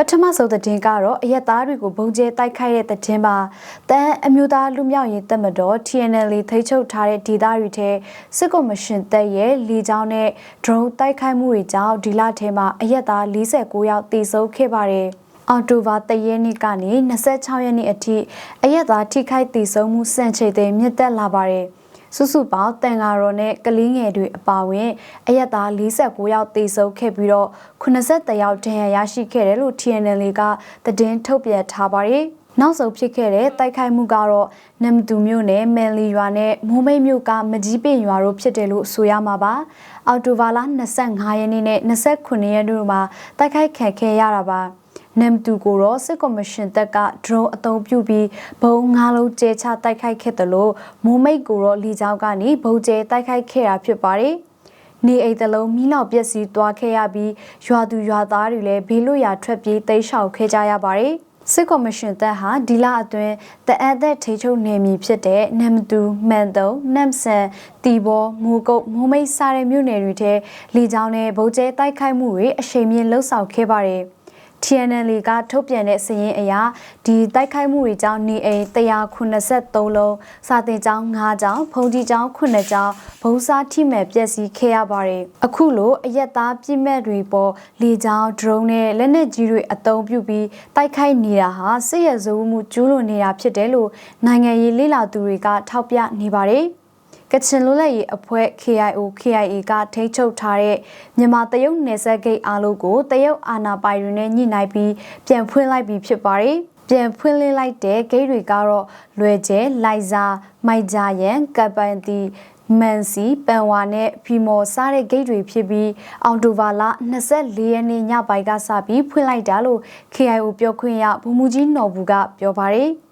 ပထမဆုံးသတင်းကတော့အရက်သားတွေကိုဘုံကျဲတိုက်ခိုက်တဲ့သတင်းပါတန်အမျိုးသားလူမျိုးရေးတပ်မတော် TNL ထိချုပ်ထားတဲ့ဒေသတွေထဲစစ်ကော်မရှင်တပ်ရဲ့လေကြောင်းနဲ့ drone တိုက်ခိုက်မှုတွေကြောင့်ဒီလထဲမှာအရက်သား49ယောက်သေဆုံးခဲ့ပါတယ်အော်တိုဘာတရက်နေ့ကနေ26ရက်နေ့အထိအရက်သားထိခိုက်သေဆုံးမှုစံချိန်တွေမြင့်တက်လာပါတယ် စုစုပေါင်းတန်ဃာတော်နဲ့ကလေးငယ်တွေအပါအဝင်အရက်သား49ယောက်သေဆုံးခဲ့ပြီးတော့83ယောက်ဒဏ်ရာရရှိခဲ့တယ်လို့ TNL ကသတင်းထုတ်ပြန်ထားပါတယ်။နောက်ဆုံးဖြစ်ခဲ့တဲ့တိုက်ခိုက်မှုကတော့နမ်တူမြို့နယ်မန်လီရွာနဲ့မိုးမိတ်မြို့ကမကြီးပင်ရွာတို့ဖြစ်တယ်လို့ဆိုရမှာပါ။အော်တိုဘာလ25ရက်နေ့နဲ့29ရက်နေ့တို့မှာတိုက်ခိုက်ခံခဲ့ရတာပါ။ နမ်တူကိုတော့စစ်ကော်မရှင်တပ်က drone အသုံးပြုပြီးဘုံငါးလုံးကျဲချတိုက်ခိုက်ခဲ့တယ်လို့မိုးမိတ်ကိုတော့လီချောင်းကနေဘုံကျဲတိုက်ခိုက်ခဲ့တာဖြစ်ပါတယ်။နေအိမ်တလုံးမိလောက်ပျက်စီးသွားခဲ့ရပြီးရွာသူရွာသားတွေလည်းဘေးလွတ်ရာထွက်ပြေးတိမ်းရှောင်ခဲ့ကြရပါတယ်။စစ်ကော်မရှင်တပ်ဟာဒီလအတွင်းတအပ်သက်ထိချုပ်နေမည်ဖြစ်တဲ့နမ်တူမန်တုံနမ်ဆန်တီဘောမူကုတ်မိုးမိတ်စားတဲ့မြို့နယ်တွေထဲလေကြောင်းနဲ့ဗုံးကျဲတိုက်ခိုက်မှုတွေအရှိန်မြင့်လှုပ်ဆောင်ခဲ့ပါတယ်။ TNL ကထုတ်ပြန်တဲ့စာရင်းအရဒီတိုက်ခိုက်မှုတွေကြောင့်နေအိမ်183လုံးစာတင်ကျောင်း9ကျောင်းဖုန်ကြီးကျောင်း9ကျောင်းဘုံစားထိမဲ့ပျက်စီးခဲ့ရပါတယ်အခုလိုအရက်သားပြစ်မဲ့တွေပေါ်လေကြောင်း drone နဲ့လက်နက်ကြီးတွေအသုံးပြုပြီးတိုက်ခိုက်နေတာဟာစစ်ရဇဝမှုကျူးလွန်နေတာဖြစ်တယ်လို့နိုင်ငံရေးလေ့လာသူတွေကထောက်ပြနေပါတယ် ကချင်လွတ်လပ်ရေးအဖွဲ့ KIO KIA ကထိန်းချုပ်ထားတဲ့မြန်မာတရုတ်နယ်စပ်ဂိတ်အားလုံးကိုတရုတ်အာဏာပိုင်တွေနဲ့ညှိနှိုင်းပြီးပြန်ဖွင့်လိုက်ပြီးဖြစ်ပါတယ်။ပြန်ဖွင့်လင်းလိုက်တဲ့ဂိတ်တွေကတော့လွယ်ကျဲလိုက်စာမိုက်ဂျာယန်ကပန်တီမန်စီပန်ဝါနဲ့ဖီမော်စားတဲ့ဂိတ်တွေဖြစ်ပြီးအောင်တိုဘာလ24ရက်နေ့ညပိုင်းကစပြီးဖွင့်လိုက်တာလို့ KIO ပြောခွင့်ရဗိုလ်မှူးကြီးနော်ဘူးကပြောပါတယ်။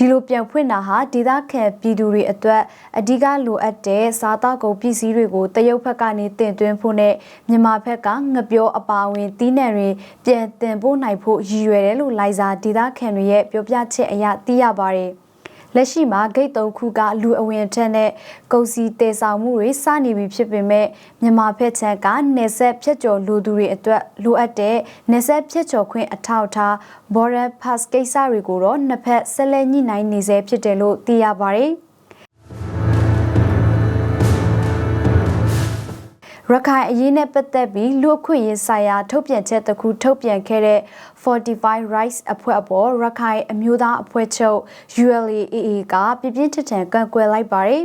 ဒီလိုပြန်ဖွင့်တာဟာဒေသခံပြည်သူတွေအတွက်အဓိကလိုအပ်တဲ့စားသောက်ကုန်ပစ္စည်းတွေကိုတရုတ်ဘက်ကနေတင်သွင်းဖို့နဲ့မြန်မာဘက်ကငပြောအပါအဝင်တီးနှံတွေပြန်တင်ပို့နိုင်ဖို့ရည်ရွယ်တယ်လို့လိုက်စာဒေသခံတွေရဲ့ပြောပြချက်အရသိရပါတယ်။ လက်ရှိမှာဂိတ်၃ခုကလူအဝင်ထက်နဲ့ကုန်စည်တည်ဆောင်မှုတွေစနေပြီဖြစ်ပေမဲ့မြန်မာဖက်ချန်ကနေဆက်ဖြတ်ကျော်လူသူတွေအတွက်လိုအပ်တဲ့နေဆက်ဖြတ်ကျော်ခွင့်အထောက်အထား border pass ကိစ္စတွေကိုတော့နှစ်ဖက်ဆက်လက်ညှိနှိုင်းနေဆဲဖြစ်တယ်လို့သိရပါတယ်။ ရခိုင်အရေးနဲ့ပတ်သက်ပြီးလူအခွင့်အရေးဆိုင်ရာထုတ်ပြန်ချက်တစ်ခုထုတ်ပြန်ခဲ့တဲ့45 Rights အဖွဲ့အပေါ်ရခိုင်အမျိုးသားအဖွဲ့ချုပ် ULAAA ကပြပြင်းထန်ထန်ကန့်ကွက်လိုက်ပါတယ်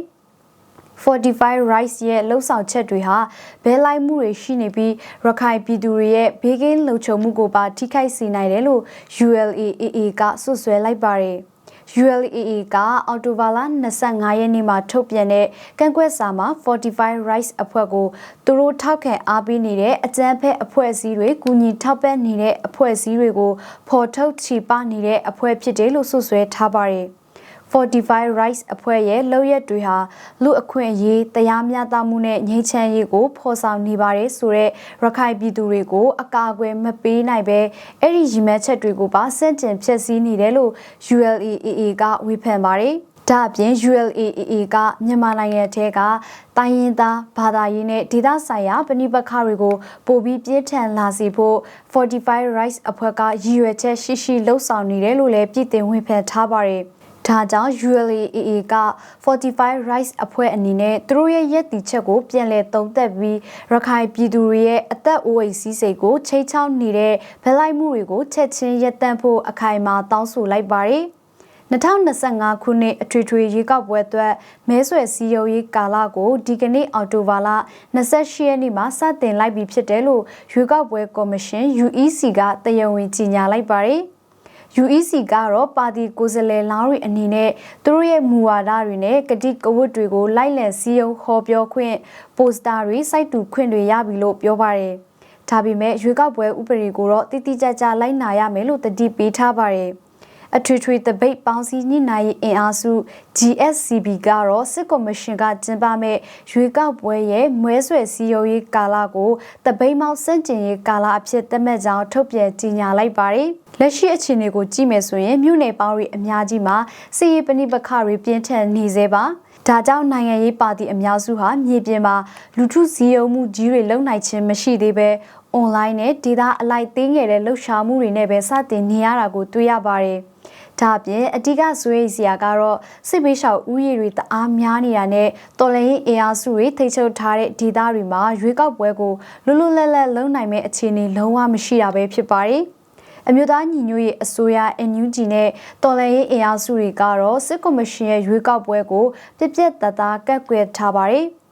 45 rights ရဲ့လှုပ်ဆောင်ချက်တွေဟာဘဲလိုက်မှုတွေရှိနေပြီးရခိုင်ပြည်သူတွေရဲ့ဘေးကင်းလုံခြုံမှုကိုပါထိခိုက်စေနိုင်တယ်လို့ ULAAA ကဆွဆွဲလိုက်ပါတယ်။ ULAA ကအော်တိုဘာလ25ရက်နေ့မှာထုတ်ပြန်တဲ့ကန့်ကွက်စာမှာ45 rights အဖွဲ့ကိုသူတို့ထောက်ခံအားပေးနေတဲ့အကြမ်းဖက်အဖွဲ့အစည်းတွေကူညီထောက်ပံ့နေတဲ့အဖွဲ့အစည်းတွေကိုဖော်ထုတ်ချီပနေတဲ့အဖွဲ့ဖြစ်တယ်လို့ဆိုဆွဲထားပါတယ်။ 45 rights အဖွဲ့ရဲ့လုပ်ရက်တွေဟာလူအခွင့်အရေးတရားမျှတမှုနဲ့ငြိမ်းချမ်းရေးကိုဖော်ဆောင်နေပါတယ်ဆိုတော့ရခိုင်ပြည်သူတွေကိုအကာအကွယ်မပေးနိုင်ပဲအဲ့ဒီရည်မှန်းချက်တွေကိုပါစန့်ကျင်ဖျက်ဆီးနေတယ်လို့ ULAAA ကဝေဖန်ပါတယ်ဒါအပြင် ULAAA ကမြန်မာနိုင်ငံထဲကတိုင်းရင်းသားဘာသာရေးနဲ့ဒေသဆိုင်ရာပဏိပက္ခတွေကိုပိုပြီးပြင်းထန်လာစေဖို့45 rights အဖွဲ့ကရည်ရွယ်ချက်ရှိရှိလှုံ့ဆော်နေတယ်လို့လည်းပြည်တင်ဝင်ဖန်ထားပါတယ်။ ဒါကြောင့် ULAA က45 rights အဖွဲ့အနေနဲ့သူတို့ရဲ့ရည်တည်ချက်ကိုပြန်လည်သုံးသပ်ပြီးရခိုင်ပြည်သူတွေရဲ့အသက်အိုးအိမ်စီးစိမ်ကိုချိတ်ချောက်နေတဲ့ဗလိုက်မှုတွေကိုချက်ချင်းရပ်တန့်ဖို့အခိုင်အမာတောင်းဆိုလိုက်ပါတယ်2025ခုနှစ်အထွေထွေရွေးကောက်ပွဲအတွက်မဲဆွယ်စည်းရုံးရေးကာလကိုဒီကနေ့အောက်တိုဘာလ28ရက်နေ့မှာစတင်လိုက်ပြီဖြစ်တယ်လို့ရွေးကောက်ပွဲကော်မရှင် UEC ကတရားဝင်ကြေညာလိုက်ပါတယ်။ UEC ကတော့ပါတီကိုယ်စားလှယ်လောင်းတွေအနေနဲ့သူတို့ရဲ့မူဝါဒတွေနဲ့ကတိကဝတ်တွေကိုလိုက်လံစည်းရုံးဟောပြောခွင့်ပိုစတာတွေစိုက်တူခွင့်တွေရပြီလို့ပြောပါတယ်။ဒါပေမဲ့ရွေးကောက်ပွဲဥပဒေကိုတော့တိတိကျကျလိုက်နာရမယ်လို့တတိပေးထားပါတယ်။ အထွေထွေတပိတ်ပေါင်းစည်းညှိနှိုင်းရေးအင်အားစု GSCB ကတော့စစ်ကော်မရှင်ကကျင်းပမဲ့ရွေးကောက်ပွဲရဲ့မွဲဆွယ်စည်းရုံးရေးကာလကိုတပိတ်မောက်စန့်ကျင်ရေးကာလအဖြစ်သတ်မှတ်ကြောင်းထုတ်ပြန်ကြေညာလိုက်ပါတယ်။လက်ရှိအခြေအနေကိုကြည့်မယ်ဆိုရင်မြို့နယ်ပေါင်းတွေအများကြီးမှာစီရေးပဏိပခတွေပြင်းထန်နေသေးပါ။ဒါကြောင့်နိုင်ငံရေးပါတီအများစုဟာမြေပြင်မှာလူထုစည်းရုံးမှုကြီးတွေလုံနိုင်ခြင်းမရှိသေးပဲအွန်လိုင်းနဲ့ဒေတာအလိုက်သိငယ်တဲ့လှုပ်ရှားမှုတွေနဲ့ပဲစတင်နေရတာကိုတွေ့ရပါတယ်။ ဒါအပြင်အဓိကဆွေးနွေးစရာကတော့စစ်ပေးလျှောက်ဥယျာဉ်တွေတအားများနေတာနဲ့တော်လိုင်းအင်အားစုတွေထိချုပ်ထားတဲ့ဒေတာတွေမှာရွေးကောက်ပွဲကိုလွတ်လွတ်လပ်လပ်လုပ်နိုင်မဲ့အခြေအနေလုံးဝမရှိတာပဲဖြစ်ပါတယ်။အမျိုးသားညီညွတ်ရေးအစိုးရ NUG နဲ့တော်လှန်ရေးအင်အားစုတွေကတော့စစ်ကော်မရှင်ရဲ့ရွေးကောက်ပွဲကိုပြက်ပြက်သားသားကန့်ကွက်ထားပါတယ်။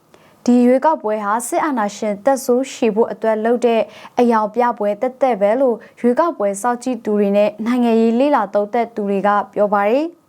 ဒီရွေးကောက်ပွဲဟာစစ်အာဏာရှင်တက်ဆိုးရှည်ဖို့အတွက်လုပ်တဲ့အယောင်ပြပွဲတက်တက်ပဲလို့ရွေးကောက်ပွဲစောင့်ကြည့်သူတွေနဲ့နိုင်ငံရေးလေလာသုံးသက်သူတွေကပြောပါတယ်။